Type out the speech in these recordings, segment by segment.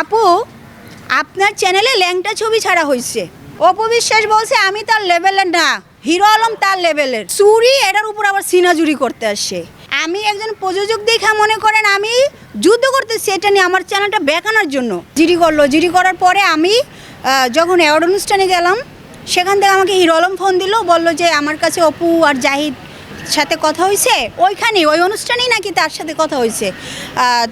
আপু, আপনার চ্যানেলে ল্যাংটা ছবি ছাড়া হয়েছে অপবিশ্বাস বলছে, আমি তার লেভেলের না, হিরো আলম তার লেভেলের চুরি, এটার উপর আবার সিনাজুরি করতে আসছে। আমি একজন প্রযোজক দেখা মনে করেন, আমি যুদ্ধ করতেছি, এটা নিয়ে আমার চ্যানেলটা বেকানোর জন্য। জিডি করল। জিডি করার পরে আমি যখন অ্যাওয়ার্ড অনুষ্ঠানে গেলাম, সেখান থেকে আমাকে হিরো আলম ফোন দিল, বলল যে, আমার কাছে অপু আর জাহিদ সাথে কথা হয়েছে ওইখানে ওই অনুষ্ঠানেই নাকি তার সাথে কথা হয়েছে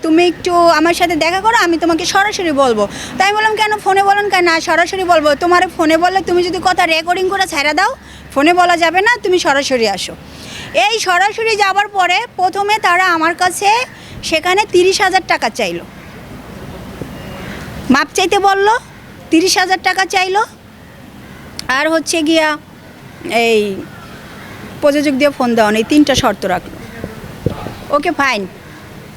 তুমি একটু আমার সাথে দেখা করো, আমি তোমাকে সরাসরি বলব। তাই বললাম, কেন ফোনে বলেন কেন? না, সরাসরি বলব। তোমার ফোনে বললে তুমি যদি কথা রেকর্ডিং করে ছেড়ে দাও, ফোনে বলা যাবে না, তুমি সরাসরি আসো। এই সরাসরি যাবার পরে প্রথমে তারা আমার কাছে সেখানে তিরিশ হাজার টাকা চাইলো। মাপ চাইতে বলল, তিরিশ হাজার টাকা চাইলো। আর হচ্ছে গিয়া এই প্রযোজক দিয়ে ফোন দেওয়া নেই, তিনটা শর্ত রাখল। ওকে ফাইন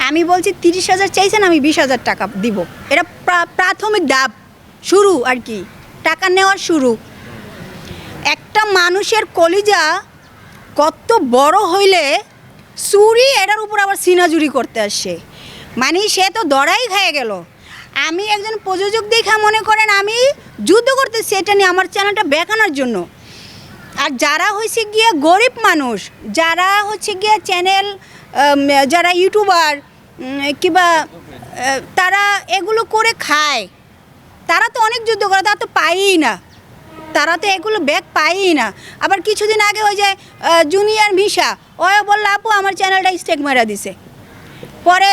আমি বলছি, তিরিশ হাজার চাইছেন, আমি বিশ হাজার টাকা দিব। এটা প্রাথমিক দাব শুরু আর কি। টাকা নেওয়ার শুরু। একটা মানুষের কলিজা কত বড় হইলে চুরি এটার উপর আবার সিনাজুরি করতে আসে। মানে সে তো দড়াই খেয়ে গেল। আমি একজন প্রযোজক দেখা মনে করেন, আমি যুদ্ধ করতেছি, এটা নিয়ে আমার চ্যানেলটা বেকানোর জন্য। আর যারা হচ্ছে গিয়ে গরিব মানুষ, যারা হচ্ছে গিয়ে চ্যানেল যারা ইউটিউবার কিংবা তারা এগুলো করে খায়। তারা তো অনেক যুদ্ধ করে, তারা তো পায়ই না। তারা তো এগুলো ব্যাগ পায়ই না। আবার কিছুদিন আগে ওই যে জুনিয়র ভিসা ও বলল, আপু, আমার চ্যানেলটা স্টেক মারা দিছে। পরে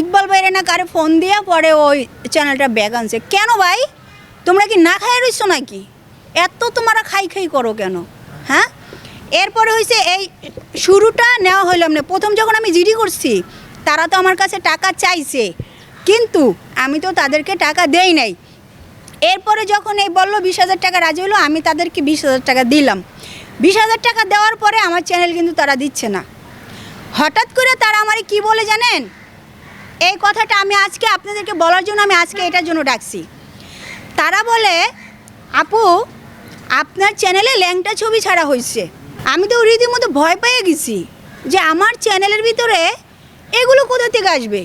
ইকবাল বাইরে না কারে ফোন দিয়ে পরে ওই চ্যানেলটা ব্যাগ আনছে। কেন ভাই? তোমরা কি না খাই রইছো নাকি? এত তোমরা খাই খাই করো কেন? এরপরে হয়েছে এই শুরুটা নেওয়া হইলাম না প্রথম যখন আমি জিডি করছি, তারা তো আমার কাছে টাকা চাইছে। কিন্তু আমি তো তাদেরকে টাকা দেই নাই। এরপরে যখন এই বলল বিশ হাজার টাকা রাজি হলো, আমি তাদেরকে বিশ হাজার টাকা দিলাম। বিশ হাজার টাকা দেওয়ার পরে আমার চ্যানেল কিন্তু তারা দিচ্ছে না। হঠাৎ করে তারা আমারে কি বলে জানেন? এই কথাটা আমি আজকে আপনাদেরকে বলার জন্য আমি আজকে এটার জন্য ডাকছি। তারা বলে, আপু, আপনার চ্যানেলে ল্যাংটা ছবি ছাড়া হয়েছে আমি তো রীতিমতো ভয় পেয়ে গেছি যে আমার চ্যানেলের ভিতরে এগুলো কোথা থেকে আসবে?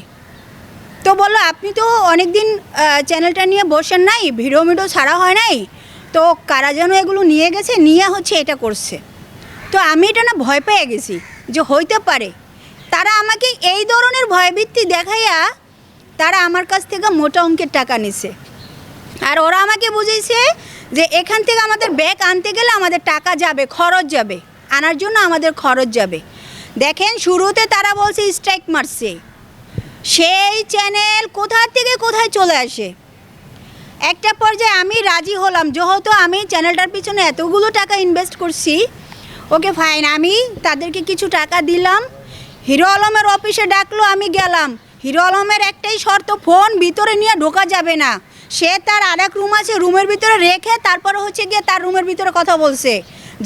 তো বলল আপনি তো অনেক দিন চ্যানেলটা নিয়ে বসেন নাই, ভিডিও মিডিও ছাড়া হয় নাই, তো কারা যেন এগুলো নিয়ে গেছে, নিয়ে হচ্ছে এটা করছে। তো আমি এটা না ভয় পেয়ে গেছি যে হইতে পারে। তারা আমাকে এই ধরনের ভয়ভীতি দেখাইয়া তারা আমার কাছ থেকে মোটা অঙ্কের টাকা নিছে। আর ওরা আমাকে বুঝিয়েছে যে এখান থেকে আমাদের ব্যাগ আনতে গেলে আমাদের টাকা যাবে, খরচ যাবে। আনার জন্য আমাদের খরচ যাবে। দেখেন, শুরুতে তারা বলছে স্ট্রাইক মারছে। সেই চ্যানেল কোথা থেকে কোথায় চলে আসে? একটা পর্যায়ে আমি রাজি হলাম, যেহেতু আমি চ্যানেলটার পিছনে এতগুলো টাকা ইনভেস্ট করছি। ওকে ফাইন আমি তাদেরকে কিছু টাকা দিলাম। হিরো আলমের অফিসে ডাকলো, আমি গেলাম। হিরো আলমের একটাই শর্ত ফোন ভিতরে নিয়ে ঢোকা যাবে না। সে তার আর রুম আছে রুমের ভিতরে রেখে তারপরে হচ্ছে গিয়ে তার রুমের ভিতরে কথা বলছে।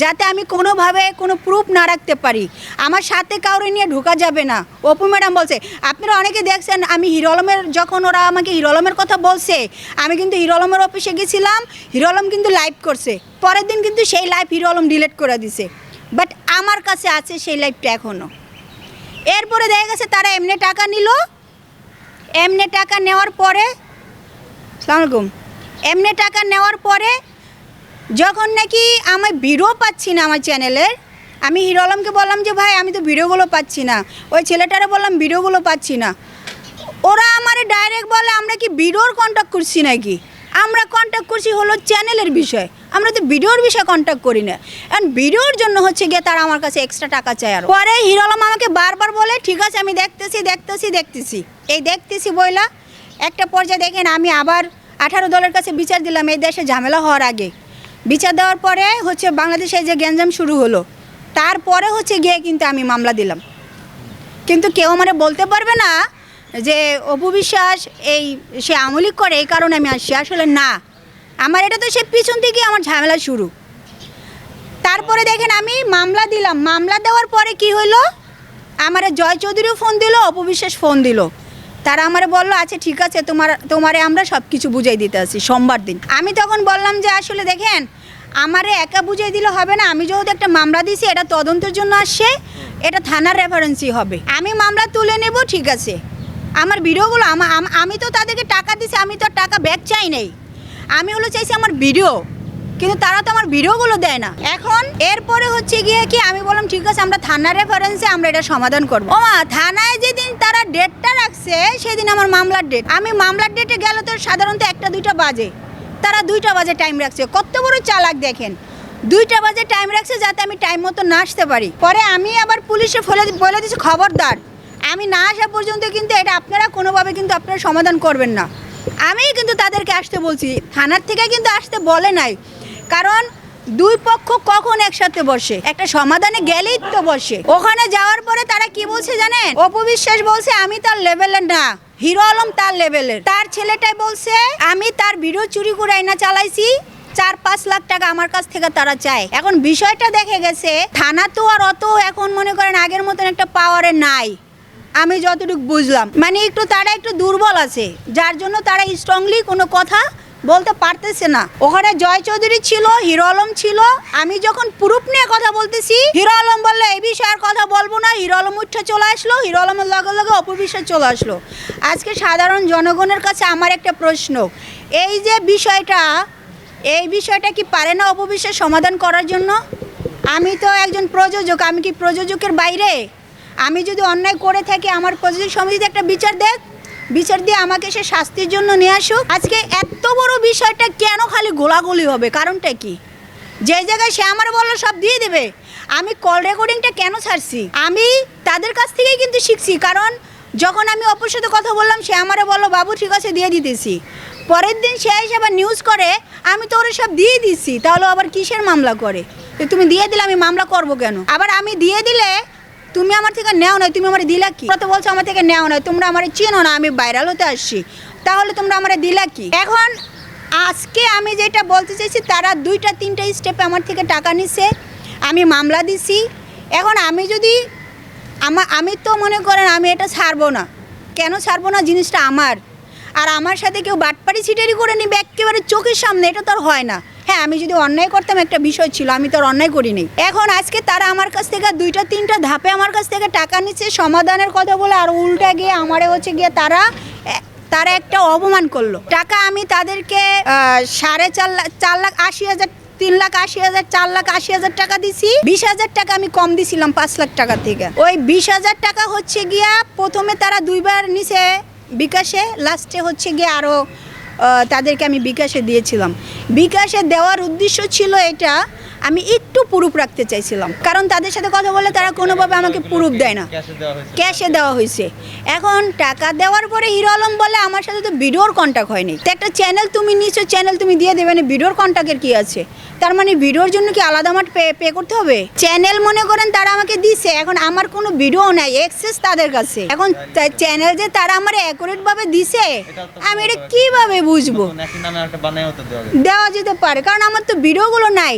যাতে আমি কোনোভাবে কোনো প্রুফ না রাখতে পারি। আমার সাথে কাউরে নিয়ে ঢোকা যাবে না। অপু ম্যাডাম বলছে, আপনারা অনেকে দেখছেন, আমি হিরো আলমের, যখন ওরা আমাকে হিরো আলমের কথা বলছে, আমি কিন্তু হিরো আলমের অফিসে গেছিলাম, হিরো আলম কিন্তু লাইভ করছে। পরের দিন কিন্তু সেই লাইভ হিরো আলম ডিলিট করে দিছে। বাট আমার কাছে আছে সেই লাইভটা এখনও এরপরে দেখা গেছে তারা এমনি টাকা নিল। এমনি টাকা নেওয়ার পরে, সালাম আলাইকুম। এমনি টাকা নেওয়ার পরে যখন নাকি আমি ভিডিও পাচ্ছি না আমার চ্যানেলের আমি হিরো আলমকে বললাম যে, ভাই, আমি তো ভিডিওগুলো পাচ্ছি না। ওই ছেলেটারে বললাম ভিডিওগুলো পাচ্ছি না। ওরা আমারে ডাইরেক্ট বলে, আমরা কি ভিডিওর কন্ট্যাক্ট করছি নাকি? আমরা কন্ট্যাক্ট করছি হলো চ্যানেলের বিষয়। আমরা তো ভিডিওর বিষয়ে কন্ট্যাক্ট করি না। কারণ ভিডিওর জন্য হচ্ছে গিয়ে তারা আমার কাছে এক্সট্রা টাকা চায় আর। পরে হিরো আলম আমাকে বারবার বলে, ঠিক আছে, আমি দেখতেছি দেখতেছি দেখতেছি। এই দেখতেছি বইলা, একটা পর্যায়ে দেখেন আমি আবার আঠারো দলের কাছে বিচার দিলাম, এই দেশে ঝামেলা হওয়ার আগে। বিচার দেওয়ার পরে হচ্ছে বাংলাদেশে যে গ্যাঞ্জাম শুরু হলো, তারপরে হচ্ছে গিয়ে কিন্তু আমি মামলা দিলাম। কিন্তু কেউ মানে বলতে পারবে না যে অপু বিশ্বাস এই সে আমলিক করে, এই কারণে আমি আসছি। আসলে না, আমার এটা তো সে পিছন থেকে আমার ঝামেলা শুরু। তারপরে দেখেন আমি মামলা দিলাম। মামলা দেওয়ার পরে কি হইল আমার জয় চৌধুরীও ফোন দিল অপবিশ্বাস ফোন দিল। তারা আমারে বলল আচ্ছা ঠিক আছে, তোমার, তোমারে আমরা সব কিছু বুঝাই দিতে আসি, সোমবার দিন। আমি তখন বললাম যে, আসলে দেখেন, আমারে একা বুঝিয়ে দিলে হবে না, আমি যেহেতু একটা মামলা দিছি, এটা তদন্তের জন্য আসছে, এটা থানার রেফারেন্সই হবে। আমি মামলা তুলে নেব, ঠিক আছে। আমার ভিডিওগুলো, আমা- তো তাদেরকে টাকা দিছি, আমি তো টাকা ব্যাক চাই নাই। আমি হলো চাইছি আমার ভিডিও কিন্তু তারা তো আমার ভিডিওগুলো দেয় না। এখন এরপরে হচ্ছে গিয়ে কি আমি বললাম, ঠিক আছে, আমরা থানার রেফারেন্সে আমরা এটা সমাধান করব। ও মা থানায় যেদিন তারা ডেটটা রাখছে, সেদিন আমার মামলার ডেট আমি মামলার ডেটে গেলে তো সাধারণত একটা, দুইটা বাজে। তারা দুইটা বাজে টাইম রাখছে। কত বড় চালাক দেখেন। দুইটা বাজে টাইম রাখছে যাতে আমি টাইম মতো না আসতে পারি। পরে আমি আবার পুলিশে ফলে বলে দিচ্ছি খবরদার, আমি না আসা পর্যন্ত কিন্তু এটা আপনারা কোনোভাবে কিন্তু আপনারা সমাধান করবেন না। আমি কিন্তু তাদেরকে আসতে বলছি। থানার থেকে কিন্তু আসতে বলে নাই। কারণ দুই পক্ষ কখন একসাথে বসে? একটা সমাধানে গেলেই তো বসে। ওখানে যাওয়ার পরে তারা কি বলছে জানেন? অপবিশ্বাস বলছে, আমি তার লেভেলের না। হিরো আলম তার লেভেলের তার ছেলেটাই বলছে, আমি তার ভিডিও চুরি করে আইনা চালাইছি। চার, পাঁচ লাখ টাকা আমার কাছ থেকে তারা চায়। এখন বিষয়টা দেখে গেছে, থানা তো আর অত এখন মনে করেন আগের মতন একটা পাওয়ারে নাই। আমি যতটুকু বুঝলাম। মানে একটু তারা একটু দুর্বল আছে। যার জন্য তারা স্ট্রংলি কোনো কথা বলতে পারতেছে না। ওখানে জয় চৌধুরী ছিল, হিরো আলম ছিল। আমি যখন প্রুফ নিয়ে কথা বলতেছি, হিরো আলম বলল এই বিষয়ে কথা বলব না। হিরো আলম উঠে চলে আসলো, হিরো আলমের লগে লগে অপবিশ্বাস চলে আসলো। আজকে সাধারণ জনগণের কাছে আমার একটা প্রশ্ন, এই যে বিষয়টা, এই বিষয়টা কি পারে না অপবিশ্বাস সমাধান করার জন্য? আমি তো একজন প্রযোজক, আমি কি প্রযোজকের বাইরে? আমি যদি অন্যায় করে থাকি, আমার প্রযোজক সমিতিতে একটা বিচার দেখ। বিচার দিয়ে আমাকে সে শাস্তির জন্য নিয়ে আসুক। আজকে এত বড় বিষয়টা কেন খালি গোলাগুলি হবে? কারণটা কি? যে জায়গায় সে আমার বলল, সব দিয়ে দেবে। আমি কল রেকর্ডিংটা কেন ছাড়ছি? আমি তাদের কাছ থেকেই কিন্তু শিখছি। কারণ যখন আমি অপর সাথে কথা বললাম, সে আমারে বলল, বাবু, ঠিক আছে, দিয়ে দিতেছি। পরের দিন সে এসে আবার নিউজ করে, আমি তো ওরা সব দিয়ে দিচ্ছি তাহলে আবার কিসের মামলা করে? তুমি দিয়ে দিলে, আমি মামলা করব কেন? আবার আমি দিয়ে দিলে তুমি আমার থেকে নেও নয় তুমি আমার দিলা কি? তো বলছো আমার থেকে নেও নয় তোমরা আমার চেনো না, আমি ভাইরাল হতে আসছি। তাহলে তোমরা আমার দিলা কি? এখন আজকে আমি যেটা বলতে চাইছি, তারা দুইটা, তিনটা স্টেপে আমার থেকে টাকা নিছে, আমি মামলা দিছি। এখন আমি যদি আমার আমি তো মনে করেন আমি এটা ছাড়বো না। কেন ছাড়বো না? জিনিসটা আমার। আর আমার সাথে কেউ বাটপাড়ি ছিটারি করে নিবে একেবারে চোখের সামনে, এটা তো আর হয় না। হ্যাঁ আমি যদি অন্যায় করতাম, একটা বিষয় ছিল, আমি তো আর অন্যায় করিনি। এখন আজকে তারা আমার কাছ থেকে দুইটা, তিনটা ধাপে আমার কাছ থেকে টাকা নিচ্ছে, সমাধানের কথা বলে, আর উল্টা গিয়ে আমারে হচ্ছে গিয়ে তারা তারা একটা অপমান করল। টাকা আমি তাদেরকে সাড়ে চার লাখ চার লাখ আশি হাজার, তিন লাখ আশি হাজার, চার লাখ আশি হাজার টাকা দিছি। বিশ হাজার টাকা আমি কম দিছিলাম পাঁচ লাখ টাকা থেকে। ওই বিশ হাজার টাকা হচ্ছে গিয়া প্রথমে তারা দুইবার নিছে, বিকাশে, লাস্টে হচ্ছে গিয়ে আরও তাদেরকে আমি বিকাশে দিয়েছিলাম। বিকাশে দেওয়ার উদ্দেশ্য ছিল এটা আমি একটু প্রুফ রাখতে চাইছিলাম। কারণ তাদের সাথে কথা বলে তারা কোনোভাবে আমাকে প্রুফ দেয় না। ক্যাশে দেওয়া হয়েছে। এখন টাকা দেওয়ার পরে হিরো আলম বলে আমার সাথে তো ভিডিওর কন্ট্যাক্ট হয়নি। তো একটা চ্যানেল তুমি নিচ্ছ চ্যানেল তুমি দিয়ে দেবে না ভিডিওর কন্ট্যাক্টের কী আছে? তার মানে ভিডিওর জন্য কি আলাদা আমার পে পে করতে হবে? চ্যানেল মনে করেন তারা আমাকে দিছে এখন আমার কোনো ভিডিও নাই এক্সেস তাদের কাছে। এখন চ্যানেল যে তারা আমার অ্যাকুরেট ভাবে দিছে আমি এটা কীভাবে বুঝব? দেওয়া যেতে পারে কারণ আমার তো ভিডিওগুলো নাই।